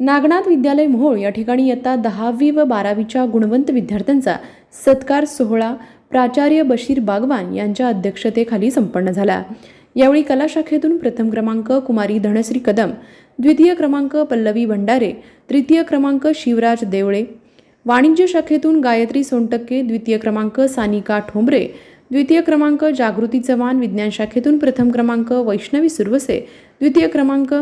नागनाथ विद्यालय मोहोळ या ठिकाणी इयत्ता दहावी व बारावीच्या गुणवंत विद्यार्थ्यांचा सत्कार सोहळा प्राचार्य बशीर बागवान यांच्या अध्यक्षतेखाली संपन्न झाला. यावेळी कला शाखेतून प्रथम क्रमांक कुमारी धनश्री कदम द्वितीय क्रमांक पल्लवी भंडारे तृतीय क्रमांक शिवराज देवळे वाणिज्य शाखेतून गायत्री सोनटक्के द्वितीय क्रमांक सानिका ठोंबरे द्वितीय क्रमांक जागृती चव्हाण विज्ञान शाखेतून प्रथम क्रमांक वैष्णवी सुरवसे द्वितीय क्रमांक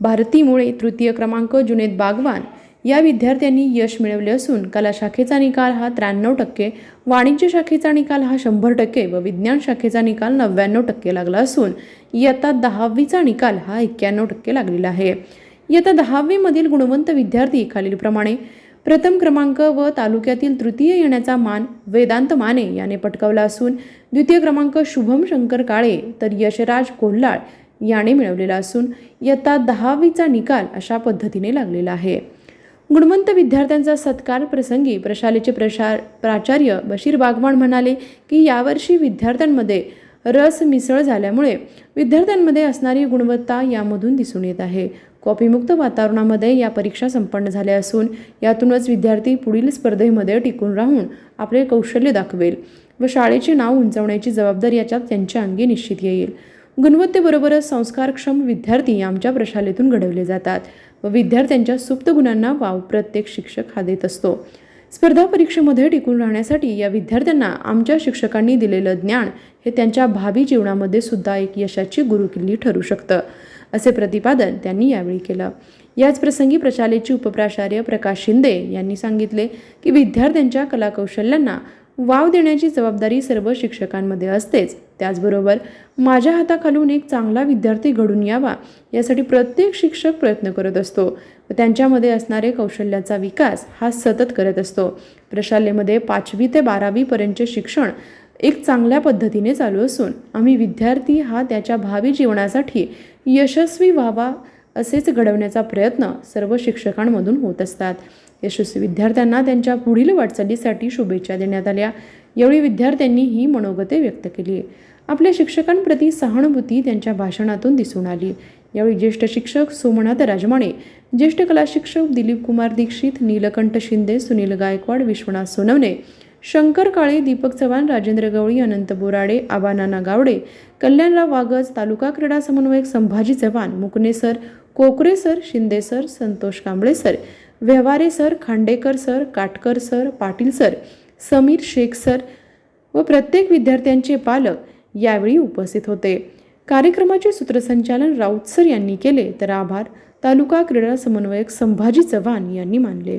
भारतीमुळे तृतीय क्रमांक जुनेद बागवान. या विद्यार्थ्यांनी यश मिळवले असून कला शाखेचा निकाल हा त्र्याण्णव टक्के वाणिज्य शाखेचा निकाल हा शंभर टक्के व विज्ञान शाखेचा निकाल नव्याण्णव टक्के लागला असून इयत्ता दहावीचा निकाल हा एक्क्याण्णव टक्के लागलेला आहे. इयत्ता दहावीमधील गुणवंत विद्यार्थी खालीलप्रमाणे प्रथम क्रमांक व तालुक्यातील तृतीय येण्याचा मान वेदांत माने याने पटकावला असून द्वितीय क्रमांक शुभम शंकर काळे तर यशराज कोल्हाळ याने मिळवलेला असून इयत्ता दहावीचा निकाल अशा पद्धतीने लागलेला आहे. गुणवंत विद्यार्थ्यांचा सत्कार प्रसंगी प्रशालेचे प्रशार प्राचार्य बशीर बागवान म्हणाले की यावर्षी विद्यार्थ्यांमध्ये रस मिसळ झाल्यामुळे विद्यार्थ्यांमध्ये असणारी गुणवत्ता यामधून दिसून येत आहे. कॉपीमुक्त वातावरणामध्ये या परीक्षा संपन्न झाल्या असून यातूनच विद्यार्थी पुढील स्पर्धेमध्ये टिकून राहून आपले कौशल्य दाखवेल व शाळेचे नाव उंचावण्याची जबाबदारी याच्यात त्यांच्या अंगी निश्चित येईल. गुणवत्तेबरोबरच संस्कारक्षम विद्यार्थी आमच्या प्रशालेतून घडवले जातात व विद्यार्थ्यांच्या सुप्त गुणांना वाव प्रत्येक शिक्षक हा देत असतो. स्पर्धा परीक्षेमध्ये टिकून राहण्यासाठी या विद्यार्थ्यांना आमच्या शिक्षकांनी दिलेलं ज्ञान हे त्यांच्या भावी जीवनामध्ये सुद्धा एक यशाची गुरुकिल्ली ठरू शकतं असे प्रतिपादन त्यांनी यावेळी केलं. याच प्रसंगी प्रशालेचे उपप्राचार्य प्रकाश शिंदे यांनी सांगितले की विद्यार्थ्यांच्या कलाकौशल्यांना वाव देण्याची जबाबदारी सर्व शिक्षकांमध्ये असतेच. त्याचबरोबर माझ्या हाताखालून एक चांगला विद्यार्थी घडून यावा यासाठी प्रत्येक शिक्षक प्रयत्न करत असतो. व त्यांच्यामध्ये असणारे कौशल्याचा विकास हा सतत करत असतो. प्रशालेमध्ये पाचवी ते बारावीपर्यंतचे शिक्षण एक चांगल्या पद्धतीने चालू असून आम्ही विद्यार्थी हा त्याच्या भावी जीवनासाठी यशस्वी व्हावा असेच घडवण्याचा प्रयत्न सर्व शिक्षकांमधून होत असतात. यशस्वी विद्यार्थ्यांना त्यांच्या पुढील वाटचालीसाठी शुभेच्छा देण्यात आल्या. यावेळी विद्यार्थ्यांनी ही मनोगते व्यक्त केली. आपल्या शिक्षकांप्रती सहानुभूती त्यांच्या भाषणातून दिसून आली. यावेळी ज्येष्ठ शिक्षक सोमनाथ राजमाणे ज्येष्ठ कला शिक्षक दिलीप कुमार दीक्षित नीलकंठ शिंदे सुनील गायकवाड विश्वनाथ सोनवणे शंकर काळे दीपक चव्हाण राजेंद्र गवळी अनंत बोराडे आबानाना गावडे कल्याणराव वागज तालुका क्रीडा समन्वयक Sambhaji Chavan Mukanesar Kokre sir Shinde sir Santosh Kamble sir Vyavahare sir Khandekar sir Katkar sir Patil sir Sameer Shaikh sir व प्रत्येक विद्यार्थ्यांचे पालक यावेळी उपस्थित होते. कार्यक्रमाचे सूत्रसंचालन राऊत सर यांनी केले तर आभार. तालुका क्रीडा समन्वयक संभाजी चव्हाण यांनी मानले.